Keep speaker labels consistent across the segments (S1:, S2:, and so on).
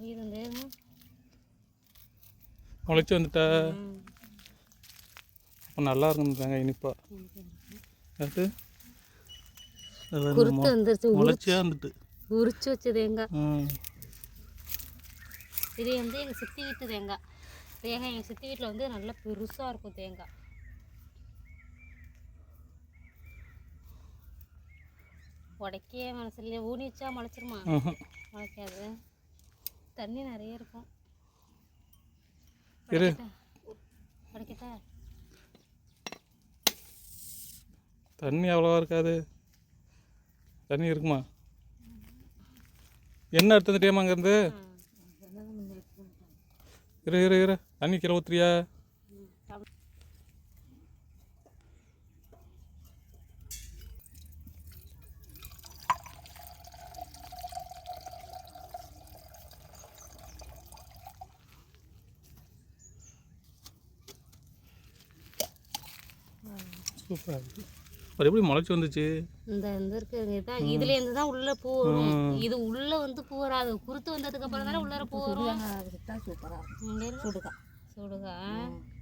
S1: முளைச்சு முளைச்சி வந்துட்டா அப்போ நல்லா இருக்குன்றாங்க இனிப்பா அது
S2: தேங்காய் இது வந்து எங்கள் சித்தி வீட்டு தேங்காய் தேங்காய் எங்கள் சித்தி வீட்டில் வந்து நல்லா பெருசாக இருக்கும் தேங்காய் உடைக்கே மனசில் ஊனி வச்சா முளைச்சிருமா முளைக்காது தண்ணி நிறைய இருக்கும்
S1: இரு தண்ணி அவ்வளோவா இருக்காது தண்ணி இருக்குமா என்ன எடுத்துட்டேமா இருந்து இரு இரு இரு தண்ணி கீழே ஊத்துறியா சூப்பராக இருக்குது அது எப்படி முளைச்சி வந்துச்சு
S2: இந்த இந்த இருக்கிறது தான் இதுலேருந்து தான் உள்ளே பூ வரும் இது உள்ளே வந்து பூ வராது குருத்து வந்ததுக்கு அப்புறம் தானே உள்ளார பூ வரும் சூப்பராக இருக்கும் சுடுகா சுடுகா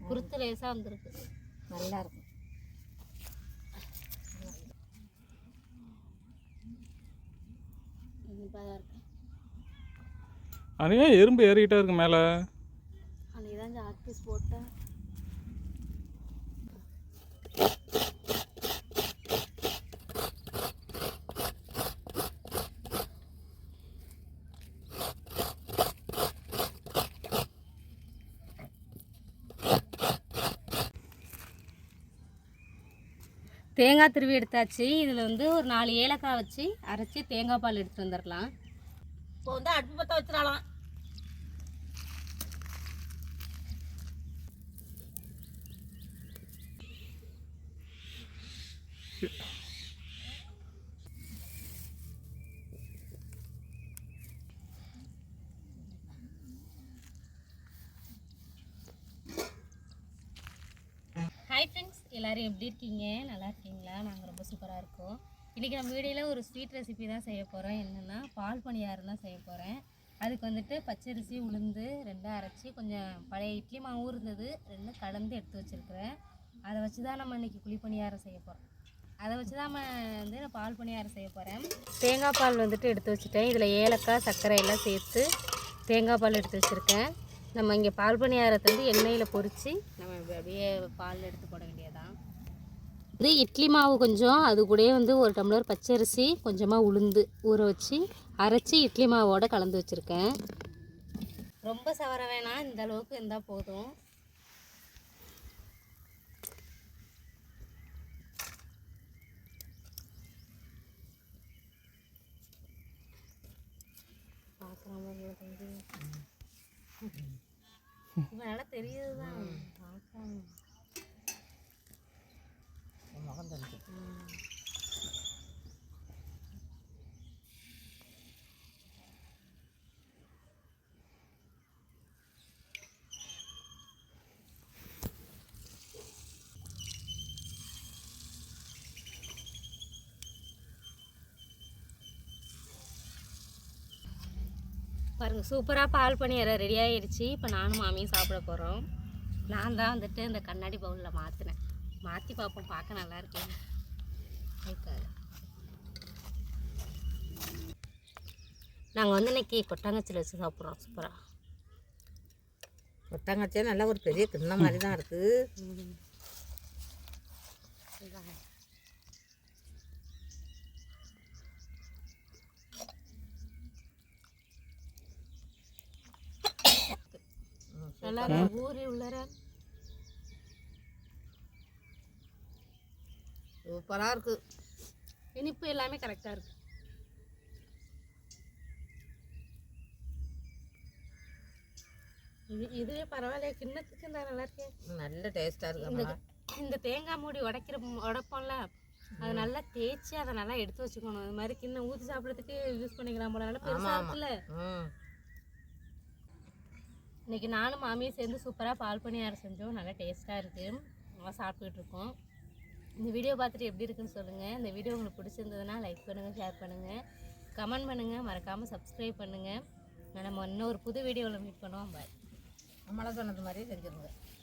S2: குருத்து லேசாக வந்திருக்கு நல்லா இருக்கும்
S1: அன்னையா எறும்பு ஏறிக்கிட்டே இருக்கு மேலே
S2: அன்னைக்கு தான் ஆக்டிஸ் போட்டேன் தேங்காய் திருவி எடுத்தாச்சு இதில் வந்து ஒரு நாலு ஏலக்காய் வச்சு அரைச்சி தேங்காய் பால் எடுத்து வந்துடலாம் இப்போ வந்து அடுப்பு பற்ற வச்சிடலாம் ஹாய் ஃப்ரெண்ட்ஸ் எல்லோரும் எப்படி இருக்கீங்க நல்லா இருக்கீங்களா நாங்கள் ரொம்ப சூப்பராக இருக்கோம் இன்றைக்கி நம்ம வீடியோவில் ஒரு ஸ்வீட் ரெசிபி தான் செய்ய போகிறோம் என்னென்னா பால் பணியாரம் தான் செய்ய போகிறேன் அதுக்கு வந்துட்டு பச்சரிசி உளுந்து ரெண்டும் அரைச்சி கொஞ்சம் பழைய இட்லி மாவு இருந்தது ரெண்டும் கலந்து எடுத்து வச்சுருக்குறேன் அதை வச்சு தான் நம்ம இன்றைக்கி குழி பணியாரம் செய்ய போகிறோம் அதை வச்சு தான் நம்ம வந்து நான் பால் பணியாரம் செய்ய போகிறேன் தேங்காய் பால் வந்துட்டு எடுத்து வச்சுட்டேன் இதில் ஏலக்காய் சர்க்கரை எல்லாம் சேர்த்து தேங்காய் பால் எடுத்து வச்சுருக்கேன் நம்ம இங்கே பால் பணியாரத்தை வந்து எண்ணெயில் பொறித்து நம்ம அப்படியே பால் எடுத்து போட வேண்டியதான் இது இட்லி மாவு கொஞ்சம் அது கூடயே வந்து ஒரு டம்ளர் பச்சரிசி கொஞ்சமாக உளுந்து ஊற வச்சு அரைச்சி இட்லி மாவோடு கலந்து வச்சுருக்கேன் ரொம்ப சவர வேணாம் இந்த அளவுக்கு இருந்தால் போதும் வந்து நல்லா தெரியுது தான் முகம் தெரிஞ்சு பாருங்கள் சூப்பராக பால் பணியாரம் ரெடி ஆகிடுச்சு இப்போ நானும் மாமியும் சாப்பிட போகிறோம் நான் தான் வந்துட்டு இந்த கண்ணாடி பவுலில் மாற்றினேன் மாற்றி பார்ப்போம் பார்க்க நல்லா இருக்கும் நாங்கள் வந்து இன்னைக்கு கொட்டாங்கச்சியில் வச்சு சாப்பிட்றோம் சூப்பராக கொட்டாங்கச்சியாக நல்லா ஒரு பெரிய கிண்ண மாதிரி தான் இருக்குது சூப்பரா இருக்கு இனிப்பு எல்லாமே கரெக்டா இருக்கு இது இதுவே பரவாயில்ல கிண்ணத்துக்கு நான் நல்லா இருக்கேன் நல்ல டேஸ்டா இருக்கு இந்த தேங்காய் மூடி உடைக்கிற உடைப்போம்ல அது நல்லா தேய்ச்சி அதை நல்லா எடுத்து வச்சுக்கணும் இது மாதிரி கிண்ணம் ஊத்தி சாப்பிடறதுக்கு யூஸ் பண்ணிக்கலாம் போல நல்லா பெருசா இருக்குல்ல இன்றைக்கி நானும் மாமியும் சேர்ந்து சூப்பராக பால் பணியாரம் செஞ்சோம் நல்லா டேஸ்ட்டாக இருக்குது நல்லா சாப்பிட்டுருக்கோம் இந்த வீடியோ பார்த்துட்டு எப்படி இருக்குன்னு சொல்லுங்கள் இந்த வீடியோ உங்களுக்கு பிடிச்சிருந்ததுனால் லைக் பண்ணுங்கள் ஷேர் பண்ணுங்கள் கமெண்ட் பண்ணுங்கள் மறக்காமல் சப்ஸ்கிரைப் பண்ணுங்கள் நம்ம இன்னொரு புது வீடியோவில் மீட் பண்ணுவோம் பாய் நம்மளாக சொன்னது மாதிரி செஞ்சுருங்க